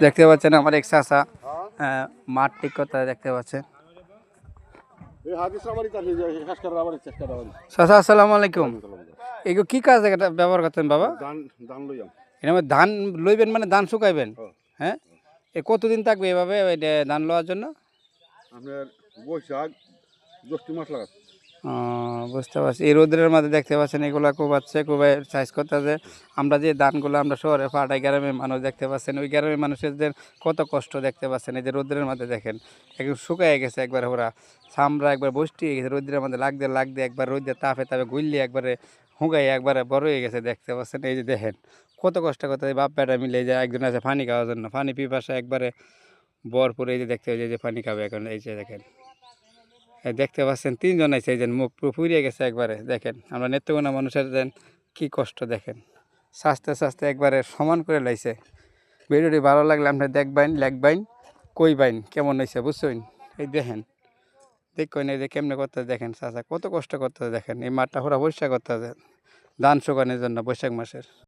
দেখতে পাচ্ছেন আমার এক চাষা আহ, মাঠ ঠিক কথা দেখতে পাচ্ছেন। চাষা আসসালামু আলাইকুম। এগুলো কি কাজ এটা ব্যবহার করতেন বাবা? এর ধান লইবেন মানে ধান শুকাইবেন? হ্যাঁ। হ্যাঁ? এ কতদিন থাকবে এভাবে ধান লওয়ার জন্য? আপনার বৈশাখ জ্যৈষ্ঠ মাস লাগাত ও, বুঝতে পারছি। এই রোদ্রের মধ্যে দেখতে পাচ্ছেন এগুলা কোবাচ্ছে কোবাই সাইজ করতেছে আমরা যে ধানগুলো আমরা শহরে পাড়ায় গ্রামের মানুষ দেখতে পাচ্ছেন, ওই গ্রামের মানুষদের কত কষ্ট দেখতে পাচ্ছেন। এই যে রোদ্রের মধ্যে দেখেন, একদম শুকায় গেছে একবার ওরা। চামড়া একবার বসটি গেছে রোদ্রের মধ্যে লাগতে লাগতে একবার রোদ্রের তাপে তাপে গুললে একবারে হুগাই একবারে বড় হয়ে গেছে দেখতে পাচ্ছেন। এই যে দেখেন, কত কষ্ট করতে বাপ বেটা মিলে যায় একজন আছে পানি খাওয়ার জন্য, পানি পিপাসা একবারে ভরপুর। এই যে দেখতে হয় যে পানি খাবে এখন, এই যে দেখেন। দেখতে পাচ্ছেন তিনজন আছে এই যে মুখ ফুরিয়ে গেছে একবারে, দেখেন। আমরা নেত্রকোনা মানুষের দেন কি কষ্ট, দেখেন। স্বাস্থ্য স্বাস্থ্য একবারে সমান করে লাইছে। ভিডিওটি ভালো লাগলে আপনি দেখবেন, লেখবেন, কইবেন কেমন হয়েছে বুঝছেন? এই দেখেন, দেখবেন এই যে কেমনে করতে দেখেন চাচা, কত কষ্ট করতে দেখেন। এই মাঠটা পুরো পরিষ্কার করতে ধান শুকানোর জন্য বৈশাখ মাসের।